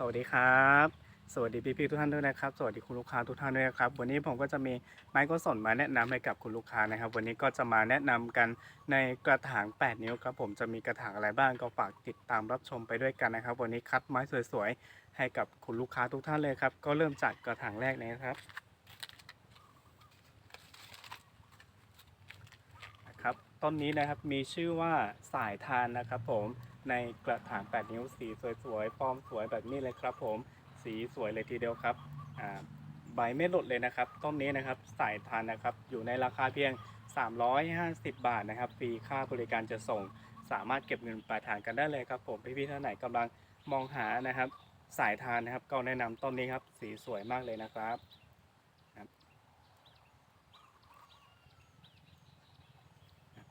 สวัสดีครับ สวัสดีพี่พี่ๆทุกท่านด้วยนะครับ สวัสดีคุณลูกค้าทุกท่านด้วยนะครับ วันนี้ผมก็จะมีไม้ก็สนมาแนะนำให้กับคุณลูกค้านะครับ วันนี้ก็จะมาแนะนำกันในกระถาง 8 นิ้วครับผมจะมีกระถางอะไรบ้างก็ฝากติดตามรับชมไปด้วยกันนะครับ วันนี้คัดไม้สวยๆ ให้กับคุณลูกค้าทุกท่านเลยครับ ก็เริ่มจากกระถางแรกเลยนะครับนะครับ ต้นนี้นะครับมีชื่อว่าสายทานนะครับผม ในกระถาง 8 นิ้วสีสวยๆฟอร์มสวยแบบนี้เลยครับผมสีสวยเลยทีเดียวครับใบไม่หลุดเลยนะครับ ต้นนี้นะครับสายทานนะครับ อยู่ในราคาเพียง 350 บาทนะครับฟรีค่าบริการจะส่ง สามารถเก็บเงินปลายทางกันได้เลยครับผมพี่ๆท่านไหนกำลังมองหานะครับ สายทานนะครับ ก็แนะนำต้นนี้ครับ สีสวยมากเลยนะครับ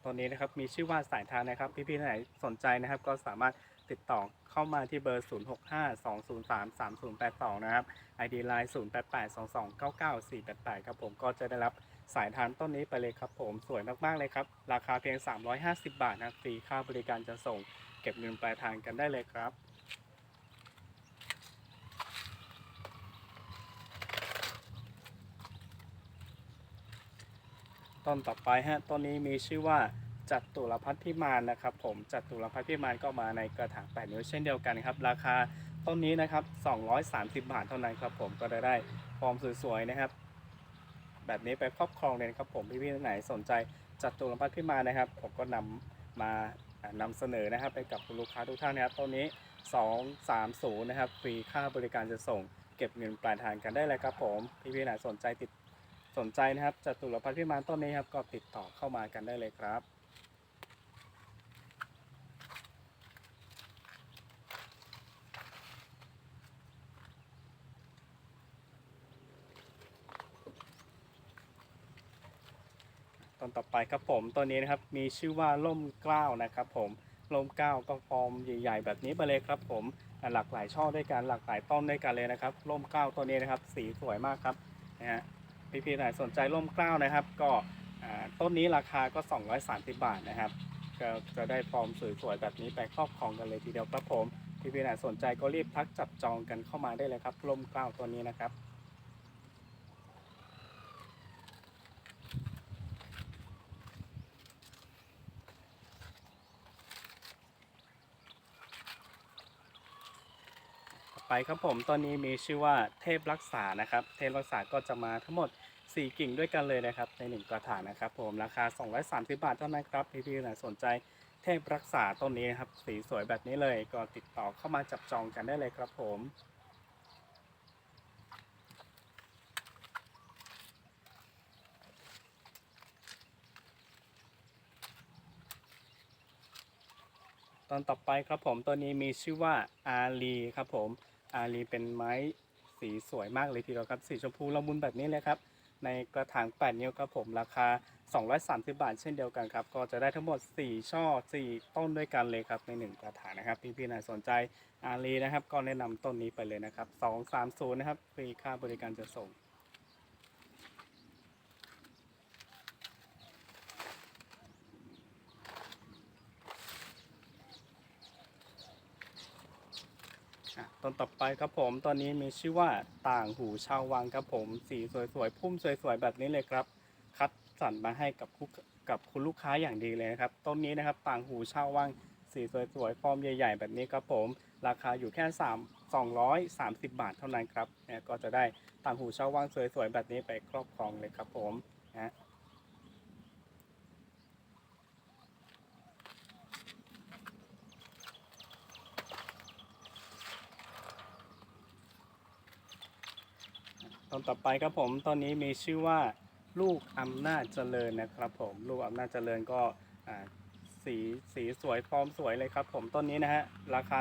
ต้นนี้นะครับมีชื่อว่าสายทานนะครับ พี่ๆท่านไหนสนใจนะครับ ก็สามารถติดต่อเข้ามาที่เบอร์ 0652033082 นะครับ ID Line 0882299488 ครับผมก็จะได้รับสายทานต้นนี้ไปเลยครับผมสวยมากๆเลยครับ ราคาเพียง 350 บาทนะฟรีค่าบริการจะส่ง เก็บเงินปลายทางกันได้เลยครับ ต้นต่อไปฮะต้นนี้มีชื่อว่าจัตุรพัฒน์พิมานนะครับ ผมจัตุรพัฒน์พิมานก็มาในกระถาง8นิ้วเช่นเดียวกันครับ ราคาต้นนี้นะครับ 230 บาทเท่านั้นครับ ผมก็ได้ได้ฟอร์มสวยๆนะครับ แบบนี้ไปครอบครองเลยครับผมพี่ๆท่านไหนสนใจจัตุรพัฒน์พิมานนะครับ ผมก็นำมาอ่านำเสนอนะครับไปกับลูกค้าทุกท่านนะครับต้นนี้ 230 นะครับฟรีค่าบริการจะส่ง เก็บเงินปลายทางกันได้เลยครับผมพี่ๆท่านไหนสนใจติด สนใจนะครับจตุรพัฒน์พิมานต้นนี้ครับก็ติดต่อเข้ามากันได้เลยครับ ต้นต่อไปครับผมต้นนี้นะครับมีชื่อว่าล่มเกล้านะครับผมล่มเกล้าก็ฟอร์มใหญ่ๆ แบบนี้ไปเลยครับผมหลากหลายช่อด้วยกันหลากหลายต้นด้วยกันเลยนะครับล่มเกล้าตัวนี้นะครับ สีสวยมากครับนะฮะ พี่ๆไหนสนใจร่มเกล้านะครับ ก็ต้นนี้ราคาก็ 230 บาทนะครับ ก็จะได้ฟอร์มสวยๆแบบนี้ไปครอบครองกันเลยทีเดียวครับผมพี่ๆไหนสนใจก็รีบทักจับจองกันเข้ามาได้เลยครับร่มเกล้าตัวนี้นะครับ ต่อไป ครับผมตอนนี้มีชื่อว่าเทพรักษานะครับ เทพรักษาก็จะมาทั้งหมด 4 กิ่งด้วยกันเลยนะครับ ใน 1 กระถางนะครับ ผมราคา 230 บาทเท่านั้นครับพี่ๆไหนสนใจเทพรักษาต้นนี้นะครับ สีสวยแบบนี้เลยก็ติดต่อเข้ามาจับจองกันได้เลยครับผมตอนต่อไปครับผมตัวนี้มีชื่อว่าอาลีครับผม อารีเป็นไม้สีสวยมากเลยทีเดียวครับ สีชมพูละมุนแบบนี้เลยครับ ในกระถาง8นิ้วครับผมราคา 230 บาทเช่นเดียวกันครับ ก็จะได้ทั้งหมด 4 ช่อ 4 ต้นด้วยกันเลยครับ ใน 1 กระถางนะครับ พี่ๆน่าสนใจอารีนะครับ ก็แนะนำต้นนี้ไปเลยนะครับ 230 นะครับฟรีค่าบริการจะส่ง อะ ต้นต่อไปครับผมตอนนี้มีชื่อว่าต่างหูชาววังครับผมสีสวยๆพุ่มสวยๆแบบนี้เลยครับ คัดสรรมาให้กับกับคุณลูกค้าอย่างดีเลยนะครับต้นนี้นะครับต่างหูชาววังสีสวยๆฟอร์มใหญ่ ๆ แบบนี้ครับผม ราคาอยู่แค่ 3 230 บาทเท่านั้นครับเนี่ยก็จะได้ต่างหูชาววังสวยๆแบบนี้ไปครอบครองเลยครับผมนะ ต่อไปครับผมตอนนี้มีชื่อว่าลูกอำนาจเจริญนะครับ ผมลูกอำนาจเจริญก็สีสีสวยฟอร์มสวยเลยครับผมต้นนี้นะฮะราคา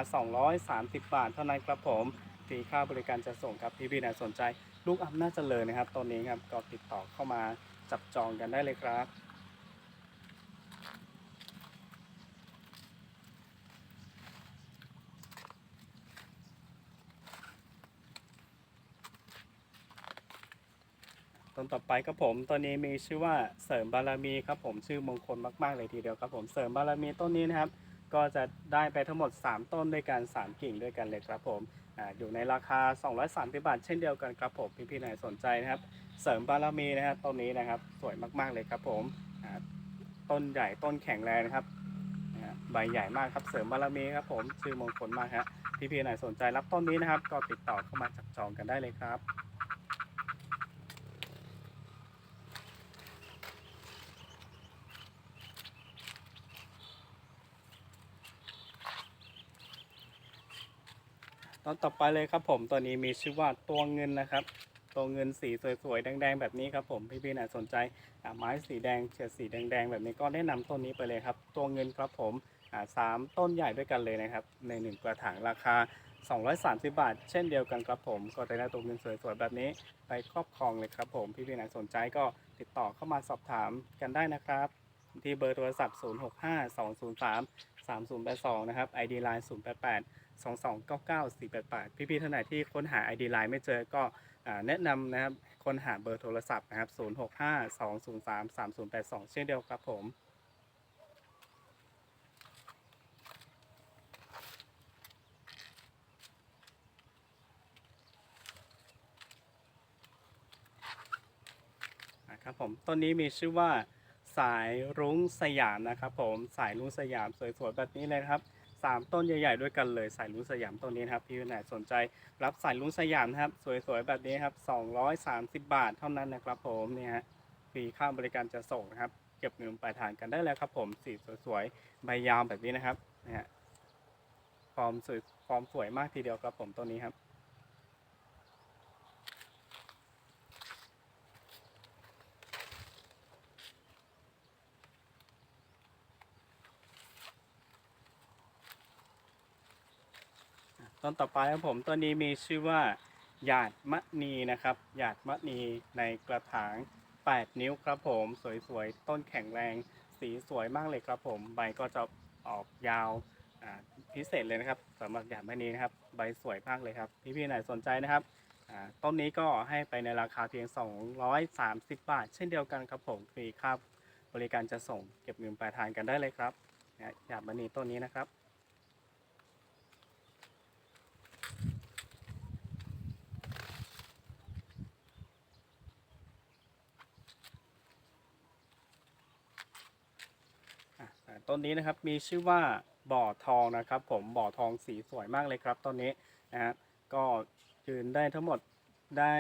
230 บาท เท่านั้นครับผมฟรีค่าบริการจะส่งครับพี่พี่นะสนใจ ลูกอำนาจเจริญนะครับต้นนี้ครับก็ติดต่อเข้ามาจับจองกันได้เลยครับ ต้นต่อไปครับผมตัวนี้มีชื่อว่าเสริมบารมีครับผมชื่อมงคลมากๆเลยทีเดียวครับผมเสริมบารมีต้นนี้นะครับ ก็จะได้ไปทั้งหมด 3 ต้นด้วยกัน 3 กิ่งด้วยกันเลยครับผมอาอยู่ในราคา 230 บาท เช่นเดียวกันครับผมพี่ๆไหนสนใจนะครับ เสริมบารมีนะครับต้นนี้นะครับสวยมากๆเลยครับผมอ่าต้นใหญ่ต้นแข็งแรงนะครับนะฮะใบใหญ่มากครับเสริมบารมีครับผมชื่อมงคลมากฮะพี่ๆไหนสนใจรับต้นนี้นะครับ ก็ติดต่อเข้ามาจับจองกันได้เลยครับ ต้นต่อไปเลยครับผมตัวนี้มีชื่อว่าตัวเงินนะครับ ตัวเงินสีสวยๆแดงๆ แบบนี้ครับผมพี่ๆน่าสนใจไม้สีแดงเฉดสีแดงๆ แบบนี้ก็แนะนำต้นนี้ไปเลยครับ ตัวเงินครับผมสามต้นใหญ่ด้วยกันเลยนะครับ ในหนึ่งกระถางราคา 230 บาท เช่นเดียวกันครับผมก็จะได้ตัวเงินสวยๆแบบนี้ไปครอบครองเลยครับผมพี่ๆน่าสนใจก็ติดต่อเข้ามาสอบถามกันได้นะครับที่เบอร์โทรศัพท์ 065203 3082 นะครับ ID Line 088 2299 488 พี่ๆท่านไหนที่ค้นหา ID Line ไม่เจอก็แนะนำนะครับค้นหาเบอร์โทรศัพท์นะครับ 065 203 3082 เช่นเดียวครับผมนะครับผมต้นนี้มีชื่อว่าสายรุ้งสยามนะครับผมสายรุ้งสยามสวยๆแบบนี้เลยครับ สามต้นใหญ่ ๆ ด้วยกันเลยสายลุ้งสยามต้นนี้นะครับพี่ไหนสนใจรับสายลุ้งสยามนะครับ สวยๆแบบนี้ครับ230 บาทเท่านั้นนะครับ ผมเนี่ยฮะฟรีค่าบริการจะส่งนะครับ เก็บเงินปลายทางกันได้แล้วครับ ผมสีสวยๆใบยาวแบบนี้นะครับนะฮะฟอร์มสวยฟอร์มสวยมากทีเดียวครับผมต้นนี้ครับ ต้นต่อไปครับผมต้นนี้มีชื่อว่าหยาดมะนีนะครับหยาดมะนีในกระถาง 8 นิ้วครับผม สวยๆ ต้นแข็งแรง สีสวยมากเลยครับผม ใบก็จะออกยาวพิเศษเลยนะครับสำหรับหยาดมะนีนะครับ ใบสวยมากเลยครับ พี่ๆไหนสนใจนะครับต้นนี้ก็ให้ไปในราคาเพียง 230 บาท เช่นเดียวกันครับผมฟรีค่าบบริการจะส่งเก็บเงินปลายทางกันได้เลยครับหยาดมะนีต้นนี้นะครับ อะอ่า ต้นนี้นะครับมีชื่อว่าบ่อทองนะครับ ผมบ่อทองสีสวยมากเลยครับต้นนี้นะฮะก็ยืนได้ทั้งหมดได้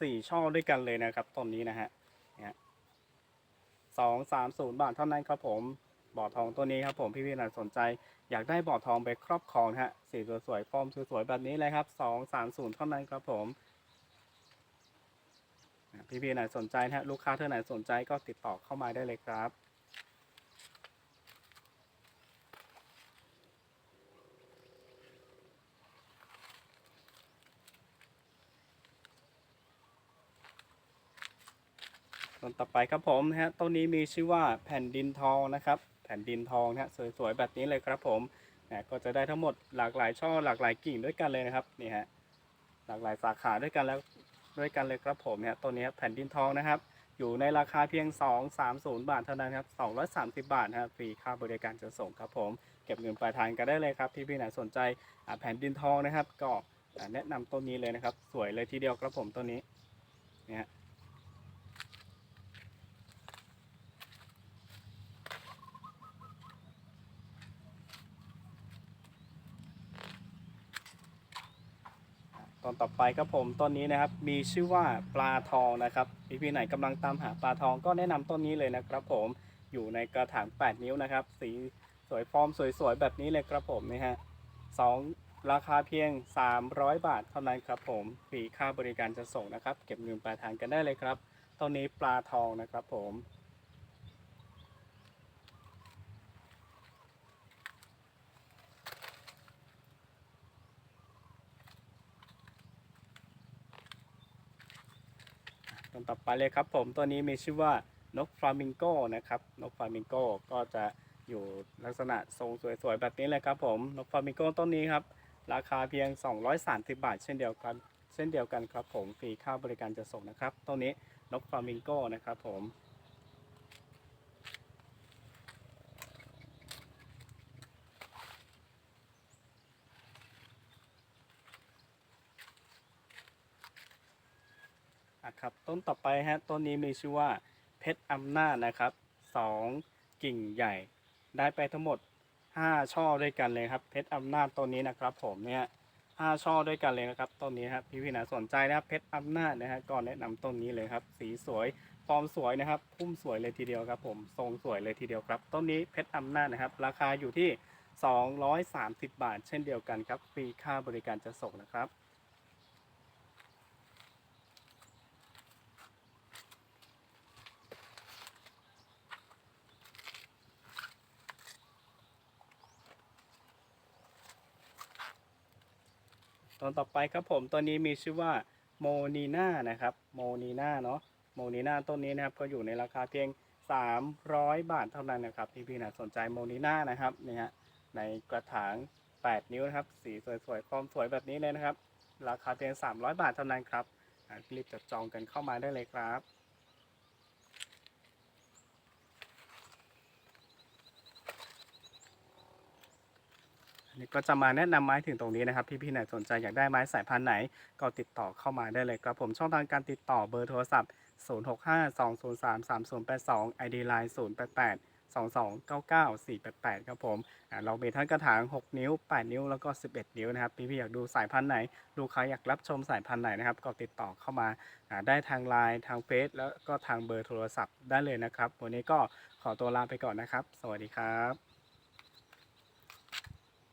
สี่ช่อด้วยกันเลยนะครับต้นนี้นะฮะสองสามศูนย์บาทเท่านั้นครับผมบ่อทองตัวนี้ครับผมพี่พี่น่าสนใจ อยากได้บ่อทองไปครอบครองฮะสีสวยๆฟอร์มสวยๆแบบนี้เลยครับสองสามศูนย์เท่านั้นครับผมอ่พี่ๆหนสนใจนะฮะลูกค้าท่านไหนสนใจก็ติดต่อเข้ามาได้เลยครับ ต้นต่อ ไปครับผมนะฮะต้นนี้มีชื่อว่าแผ่นดินทองนะครับ แผ่นดินทองนะฮะสวยๆแบบนี้เลยครับผมนะก็จะได้ทั้งหมดหลากหลายช่อหลากหลายกิ่งด้วยกันเลยนะครับนี่ฮะหลากหลายสาขาด้วยกันแล้วด้วยกันเลยครับผมเนี่ยต้นนี้แผ่นดินทองนะครับ อยู่ในราคาเพียง 2 3 0 บาทเท่านั้นครับ 230 บาทนะครับฟรีค่าบริการจะส่งครับผมเก็บเงินปลายทางกันได้เลยครับที่พี่ไหนสนใจแผ่นดินทองนะครับ ก็แนะนำต้นนี้เลยนะครับ สวยเลยทีเดียวครับผมต้นนี้เนี่ย ต้นต่อไปครับผมต้นนี้นะครับ มีชื่อว่าปลาทองนะครับพี่พี่ๆไหนกำลังตามหาปลาทองก็แนะนำต้นนี้เลยนะครับ ผมอยู่ในกระถาง 8 นิ้วนะครับ สีสวยฟอร์มสวยๆแบบนี้เลยครับผมนี่ฮะสองราคาเพียง 300 บาทเท่านั้นครับผมฟรีค่าบริการจะส่งนะครับ เก็บเงินปลายทางกันได้เลยครับต้นนี้ปลาทองนะครับผม ต้นต่อไปเลยครับผมตัวนี้มีชื่อว่านกฟลามิงโกนะครับนกฟลามิงโกก็จะอยู่ลักษณะทรงสวยๆแบบนี้เลยครับผมนกฟลามิงโกต้นนี้ครับราคาเพียง 230 บาท เช่นเดียวกัน เช่นเดียวกันครับผมฟรีค่าบริการจะส่งนะครับต้นนี้นกฟลามิงโกนะครับผมะครับต้นต่อไปฮะต้นนี้มีชื่อว่าเพชรอำนาจนะครับสองกิ่งใหญ่ ได้ไปทั้งหมด 5 ช่อด้วยกันเลยครับเพชรอำนาจต้นนี้นะครับ ผมเนี่ยห้าช่อด้วยกันเลยนะครับต้นนี้ครับพี่พี่ๆนะสนใจนะครับเพชรอำนาจนะฮะก็แนะนำต้นนี้เลยครับ สีสวยฟอร์มสวยนะครับพุ่มสวยเลยทีเดียวครับ ผมทรงสวยเลยทีเดียวครับ ต้นนี้เพชรอำนาจนะครับ ราคาอยู่ที่ 230 บาท เช่นเดียวกันครับฟรีค่าบริการจะส่งนะครับ ต้นต่อไปครับผมตัวนี้มีชื่อว่าโมนีนานะครับโมนีนาเนาะโมนีนาต้นนี้นะครับก็อยู่ในราคาเพียง 300 บาทเท่านั้นนะครับพี่พี่ๆนะสนใจโมนีนานะครับเนี่ยฮะในกระถาง 8 นิ้วนะครับสีสวยๆฟอร์มสวยแบบนี้เลยนะครับ ราคาเพียง 300 บาทเท่านั้นครับรีบจัดจองกันเข้ามาได้เลยครับ นนี้ก็จะมาแนะนำไม้ถึงตรงนี้นะครับ พี่ๆไหนสนใจอยากได้ไม้สายพันธุ์ไหน ก็ติดต่อเข้ามาได้เลยครับผมช่องทางการติดต่อเบอร์โทรศัพท์ 0652033082 ID Line 088 2299 488 ครับผมอ่าเรามีทั้งกระถาง 6 นิ้ว 8 นิ้ว แล้วก็ 11 นิ้วนะครับ พี่ๆอยากดูสายพันธุ์ไหน ลูกค้าอยากรับชมสายพันธุ์ไหนนะครับ ก็ติดต่อเข้ามาได้ทางไลน์ ทางเฟซ แล้วก็ทางเบอร์โทรศัพท์ได้เลยนะครับ วันนี้ก็ขอตัวลาไปก่อนนะครับ สวัสดีครับ